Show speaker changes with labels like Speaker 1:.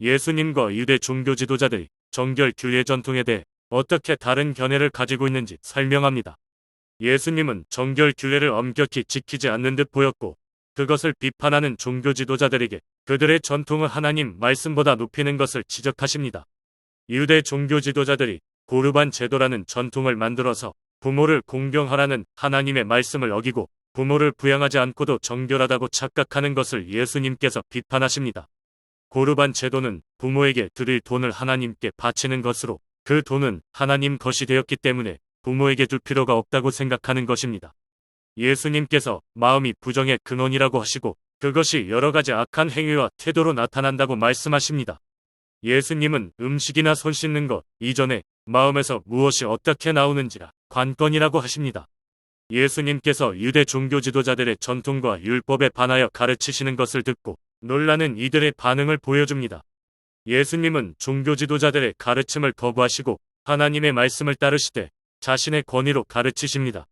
Speaker 1: 예수님과 유대 종교 지도자들이 정결 규례 전통에 대해 어떻게 다른 견해를 가지고 있는지 설명합니다. 예수님은 정결 규례를 엄격히 지키지 않는 듯 보였고 그것을 비판하는 종교 지도자들에게 그들의 전통을 하나님 말씀보다 높이는 것을 지적하십니다. 유대 종교 지도자들이 고르반 제도라는 전통을 만들어서 부모를 공경하라는 하나님의 말씀을 어기고 부모를 부양하지 않고도 정결하다고 착각하는 것을 예수님께서 비판하십니다. 고르반 제도는 부모에게 드릴 돈을 하나님께 바치는 것으로 그 돈은 하나님 것이 되었기 때문에 부모에게 줄 필요가 없다고 생각하는 것입니다. 예수님께서 마음이 부정의 근원이라고 하시고 그것이 여러 가지 악한 행위와 태도로 나타난다고 말씀하십니다. 예수님은 음식이나 손 씻는 것 이전에 마음에서 무엇이 어떻게 나오는지라 관건이라고 하십니다. 예수님께서 유대 종교 지도자들의 전통과 율법에 반하여 가르치시는 것을 듣고 놀라는 이들의 반응을 보여줍니다. 예수님은 종교 지도자들의 가르침을 거부하시고 하나님의 말씀을 따르시되 자신의 권위로 가르치십니다.